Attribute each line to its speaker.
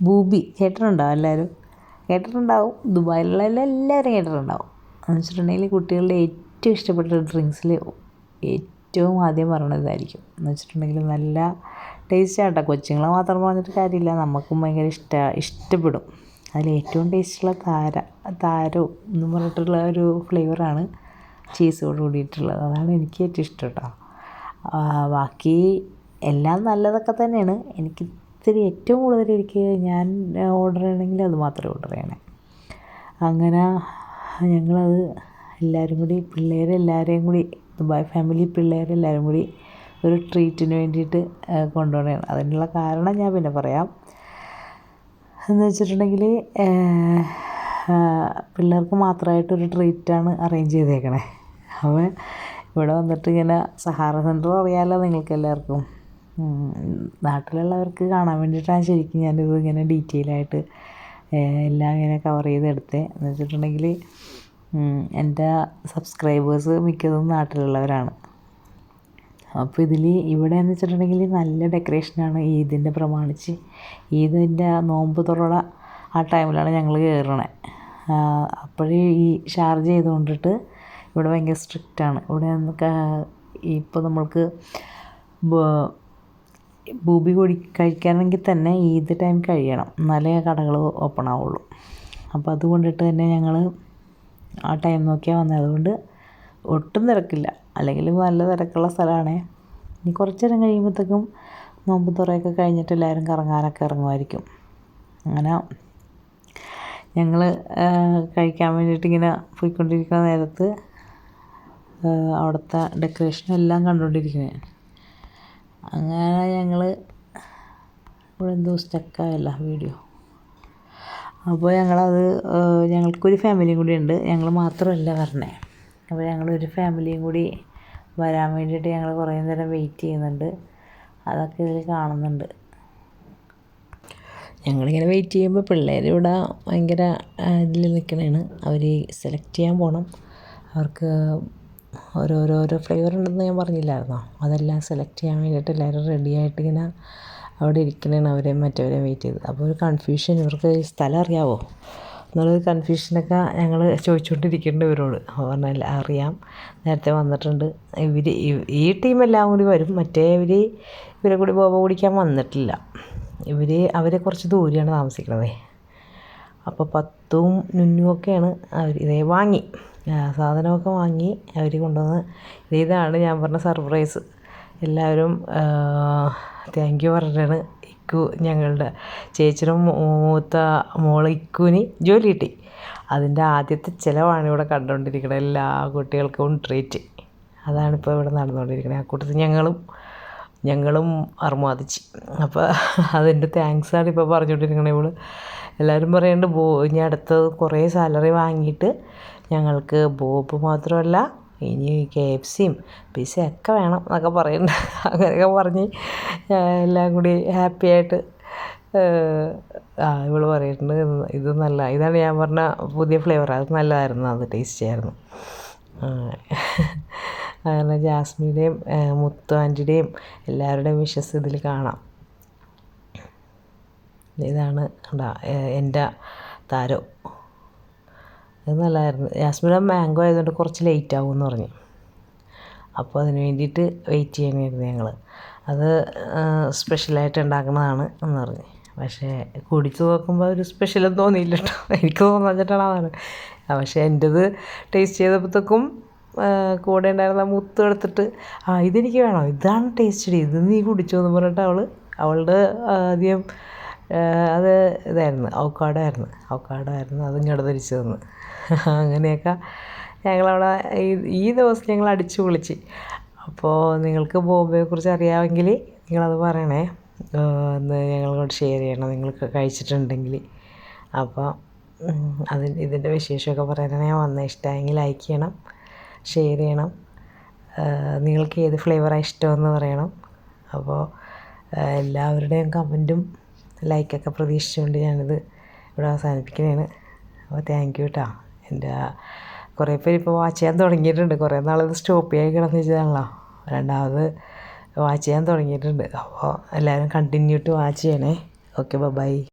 Speaker 1: Booby കേട്ടിട്ടുണ്ടാവും എല്ലാവരും? കേട്ടിട്ടുണ്ടാവും. ദുബായിലുള്ള എല്ലാവരും കേട്ടിട്ടുണ്ടാവും. എന്ന് വെച്ചിട്ടുണ്ടെങ്കിൽ കുട്ടികളുടെ ഏറ്റവും ഇഷ്ടപ്പെട്ട ഡ്രിങ്ക്സിൽ ഏറ്റവും ആദ്യം പറയണത് ഇതായിരിക്കും എന്ന് വെച്ചിട്ടുണ്ടെങ്കിൽ നല്ല ടേസ്റ്റാണ് ആട്ടോ കൊച്ചുങ്ങളെ മാത്രം പറഞ്ഞിട്ട് കാര്യമില്ല. നമുക്കും ഭയങ്കര ഇഷ്ടമാണ് ഇഷ്ടപ്പെടും. അതിൽ ഏറ്റവും ടേസ്റ്റുള്ള താര താരോ എന്ന് പറഞ്ഞിട്ടുള്ള ഒരു ഫ്ലേവറാണ് ചീസോട് കൂടിയിട്ടുള്ളത്. അതാണ് എനിക്ക് ഏറ്റവും ഇഷ്ടം കേട്ടോ ബാക്കി എല്ലാം നല്ലതൊക്കെ തന്നെയാണ്. എനിക്ക് ഇത്തിരി ഏറ്റവും കൂടുതൽ എനിക്ക് ഞാൻ ഓർഡർ ചെയ്യണമെങ്കിൽ അത് മാത്രമേ ഓർഡർ ചെയ്യണേ. അങ്ങനെ ഞങ്ങളത് എല്ലാവരും കൂടി പിള്ളേരെല്ലാവരെയും കൂടി ദുബായ് ഫാമിലി പിള്ളേരെല്ലാവരും കൂടി ഒരു ട്രീറ്റിന് വേണ്ടിയിട്ട് കൊണ്ടുപോകണതാണ് അതിനുള്ള കാരണം ഞാൻ പിന്നെ പറയാം. എന്ന് വെച്ചിട്ടുണ്ടെങ്കിൽ പിള്ളേർക്ക് മാത്രമായിട്ടൊരു ട്രീറ്റാണ് അറേഞ്ച് ചെയ്തേക്കണേ. അപ്പോൾ ഇവിടെ വന്നിട്ട് ഇങ്ങനെ സഹാറ സെന്റർ അറിയാമല്ലോ നിങ്ങൾക്ക് എല്ലാവർക്കും നാട്ടിലുള്ളവർക്ക് കാണാൻ വേണ്ടിയിട്ടാണ് ശരിക്കും ഞാനിത് ഇങ്ങനെ ഡീറ്റെയിൽ ആയിട്ട് എല്ലാം ഇങ്ങനെ കവർ ചെയ്തെടുത്തത് എന്ന് വെച്ചിട്ടുണ്ടെങ്കിൽ എന്റെ സബ്സ്ക്രൈബേഴ്സ് മിക്കതും നാട്ടിലുള്ളവരാണ്. അപ്പോൾ ഇതിൽ ഇവിടെ എന്ന് വെച്ചിട്ടുണ്ടെങ്കിൽ നല്ല ഡെക്കറേഷനാണ് ഈദിന്റെ പ്രമാണിച്ച്. ഈദിന്റെ നോമ്പ് തുറ ആ ടൈമിലാണ് ഞങ്ങൾ കയറണേ അപ്പോഴേ ഈ ചാർജ് ചെയ്തുകൊണ്ടിട്ട് ഇവിടെ ഭയങ്കര സ്ട്രിക്റ്റാണ് ഇവിടെ ഇപ്പോൾ നമ്മൾക്ക് ബൂബി കൂടി കഴിക്കണമെങ്കിൽ തന്നെ ഈദ് ടൈം കഴിയണം. എന്നാലേ കടകൾ ഓപ്പൺ ആവുള്ളൂ. അപ്പോൾ അതുകൊണ്ടിട്ട് തന്നെ ഞങ്ങൾ ആ ടൈം നോക്കിയാണ് വന്നത് അതുകൊണ്ട് ഒട്ടും തിരക്കില്ല. അല്ലെങ്കിൽ നല്ല തിരക്കുള്ള സ്ഥലമാണേ ഇനി കുറച്ച് നേരം കഴിയുമ്പോഴത്തേക്കും നോമ്പ് തുറയൊക്കെ കഴിഞ്ഞിട്ട് എല്ലാവരും കറങ്ങാനൊക്കെ ഇറങ്ങുമായിരിക്കും. അങ്ങനെ ഞങ്ങൾ കഴിക്കാൻ വേണ്ടിയിട്ട് ഇങ്ങനെ പോയിക്കൊണ്ടിരിക്കുന്ന നേരത്ത് അവിടുത്തെ ഡെക്കറേഷനും എല്ലാം കണ്ടുകൊണ്ടിരിക്കുന്നത് അങ്ങനെ ഞങ്ങൾ ഇവിടെ എന്തോ സ്റ്റക്കായല്ല വീഡിയോ അപ്പോൾ ഞങ്ങളത് ഞങ്ങൾക്കൊരു ഫാമിലിയും കൂടി ഉണ്ട്. ഞങ്ങൾ മാത്രമല്ല വരണേ അപ്പോൾ ഞങ്ങളൊരു ഫാമിലിയും കൂടി വരാൻ വേണ്ടിയിട്ട് ഞങ്ങൾ കുറേ നേരം വെയിറ്റ് ചെയ്യുന്നുണ്ട്. അതൊക്കെ ഇതിൽ കാണുന്നുണ്ട്. ഞങ്ങളിങ്ങനെ വെയിറ്റ് ചെയ്യുമ്പോൾ പിള്ളേർ ഇവിടെ ഭയങ്കര ഇതിൽ നിൽക്കണതാണ് അവർ സെലക്ട് ചെയ്യാൻ പോകണം അവർക്ക് ഓരോരോരോ ഫ്ലേവർ ഉണ്ടെന്ന് ഞാൻ പറഞ്ഞില്ലായിരുന്നോ? അതെല്ലാം സെലക്ട് ചെയ്യാൻ വേണ്ടിയിട്ട് എല്ലാവരും റെഡി ആയിട്ട് ഇങ്ങനെ അവിടെ ഇരിക്കണതാണ് അവരെയും മറ്റവരെയും വെയിറ്റ് ചെയ്ത് അപ്പോൾ ഒരു കൺഫ്യൂഷൻ ഇവർക്ക് സ്ഥലം അറിയാവോ? എന്നുള്ളൊരു കൺഫ്യൂഷനൊക്കെ ഞങ്ങൾ ചോദിച്ചുകൊണ്ടിരിക്കുന്നുണ്ട് ഇവരോട് പറഞ്ഞാൽ അറിയാം. നേരത്തെ വന്നിട്ടുണ്ട്. ഇവർ ഈ ടീം എല്ലാം കൂടി വരും. മറ്റേ ഇവർ ഇവരെ കൂടി ബോബ കുടിക്കാൻ വന്നിട്ടില്ല. ഇവർ അവരെ കുറച്ച് ദൂരെയാണ് താമസിക്കുന്നത് അപ്പോൾ പത്തും നുന്നുമൊക്കെയാണ് അവർ ഇതേ വാങ്ങി. സാധനമൊക്കെ വാങ്ങി അവർ കൊണ്ടുവന്ന് ഇതാണ് ഞാൻ പറഞ്ഞ സർപ്രൈസ്. എല്ലാവരും താങ്ക് യു പറഞ്ഞിട്ടാണ് ഇക്കു ഞങ്ങളുടെ ചേച്ചിയുടെ മൂത്ത മോൾ ഇക്കുവിന് ജോലി കിട്ടി. അതിന്റെ ആദ്യത്തെ ചിലവാണ് ഇവിടെ കണ്ടുകൊണ്ടിരിക്കുന്നത് എല്ലാ കുട്ടികൾക്കും ട്രീറ്റ് അതാണിപ്പോൾ ഇവിടെ നടന്നുകൊണ്ടിരിക്കുന്നത് ആ കൂട്ടത്തിൽ ഞങ്ങളും ഞങ്ങളും അർമാദിച്ച്. അപ്പോൾ അതിന്റെ ആണ് ഇപ്പോൾ പറഞ്ഞുകൊണ്ടിരിക്കുന്നത് ഇവൾ. എല്ലാവരും പറയുന്നുണ്ട് ഇനി അടുത്തത് കുറേ സാലറി വാങ്ങിയിട്ട് ഞങ്ങൾക്ക് ബോബ് മാത്രമല്ല ഇനി കെ എഫ് സിയും പിസയൊക്കെ വേണം എന്നൊക്കെ പറയുന്നുണ്ട്. അങ്ങനെയൊക്കെ പറഞ്ഞ് എല്ലാം കൂടി ഹാപ്പി ആയിട്ട് ആ ഇവൾ പറയുന്നുണ്ട് ഇത് നല്ല ഇതാണ് ഞാൻ പറഞ്ഞ പുതിയ ഫ്ലേവർ അത് നല്ലതായിരുന്നു അത് ടേസ്റ്റ് ആയിരുന്നു. അങ്ങനെ ജാസ്മിന്റെയും മുത്തു ആന്റിയുടെയും എല്ലാവരുടെയും വിഷസ് ഇതിൽ കാണാം. ഇതാണ് എന്റെ താരോ. അത് നല്ലതായിരുന്നു യാസ്മിന മാംഗോ ആയതുകൊണ്ട് കുറച്ച് ലേറ്റ് ആകും എന്ന് പറഞ്ഞു. അപ്പോൾ അതിന് വേണ്ടിയിട്ട് വെയിറ്റ് ചെയ്യണമായിരുന്നു ഞങ്ങൾ. അത് സ്പെഷ്യലായിട്ട് ഉണ്ടാക്കുന്നതാണ് എന്ന് പറഞ്ഞു. പക്ഷേ കുടിച്ച് നോക്കുമ്പോൾ ഒരു സ്പെഷ്യലും തോന്നിയില്ല കേട്ടോ എനിക്ക് തോന്നിച്ചിട്ടാണ് അതാണ് പക്ഷേ എന്റേത് ടേസ്റ്റ് ചെയ്തപ്പോഴത്തേക്കും കൂടെ ഉണ്ടായിരുന്ന മുത്ത് എടുത്തിട്ട് ആ ഇതെനിക്ക് വേണം. ഇതാണ് ടേസ്റ്റ് ഇത് നീ കുടിച്ചോ എന്ന് പറഞ്ഞിട്ട് അവൾ അവളുടെ ആദ്യം അത് ഇതായിരുന്നു. ഔക്കാടായിരുന്നു ഔക്കാടായിരുന്നു അത് ഇങ്ങോട്ട് തന്നു. അങ്ങനെയൊക്കെ ഞങ്ങളവിടെ ഈ ഈ ദിവസം ഞങ്ങൾ അടിച്ചു പൊളിച്ച്. അപ്പോൾ നിങ്ങൾക്ക് ബോംബെയെക്കുറിച്ച് അറിയാമെങ്കിൽ നിങ്ങളത് പറയണേ. ഒന്ന് ഞങ്ങളോട് ഷെയർ ചെയ്യണം. നിങ്ങൾക്ക് കഴിച്ചിട്ടുണ്ടെങ്കിൽ. അപ്പോൾ അത് ഇതിന്റെ വിശേഷമൊക്കെ പറയാനാണ് ഞാൻ വന്ന ഇഷ്ടമായെങ്കിൽ ലൈക്ക് ചെയ്യണം ഷെയർ ചെയ്യണം. നിങ്ങൾക്ക് ഏത് ഫ്ലേവറാണ് ഇഷ്ടമെന്ന് പറയണം. അപ്പോൾ എല്ലാവരുടെയും കമന്റും ലൈക്കൊക്കെ പ്രതീക്ഷിച്ചുകൊണ്ട് ഞാനിത് ഇവിടെ അവസാനിപ്പിക്കുന്നതാണ് അപ്പോൾ താങ്ക് യു കേട്ടോ എന്റെ കുറേ പേര് ഇപ്പോൾ വാച്ച് ചെയ്യാൻ തുടങ്ങിയിട്ടുണ്ട്. കുറേ നാളത് സ്റ്റോപ്പ് ചെയ്യാൻ കിടന്ന് വെച്ചതാണല്ലോ രണ്ടാമത് വാച്ച് ചെയ്യാൻ തുടങ്ങിയിട്ടുണ്ട്. അപ്പോൾ എല്ലാവരും കണ്ടിന്യൂ വാച്ച് ചെയ്യണേ. Okay bye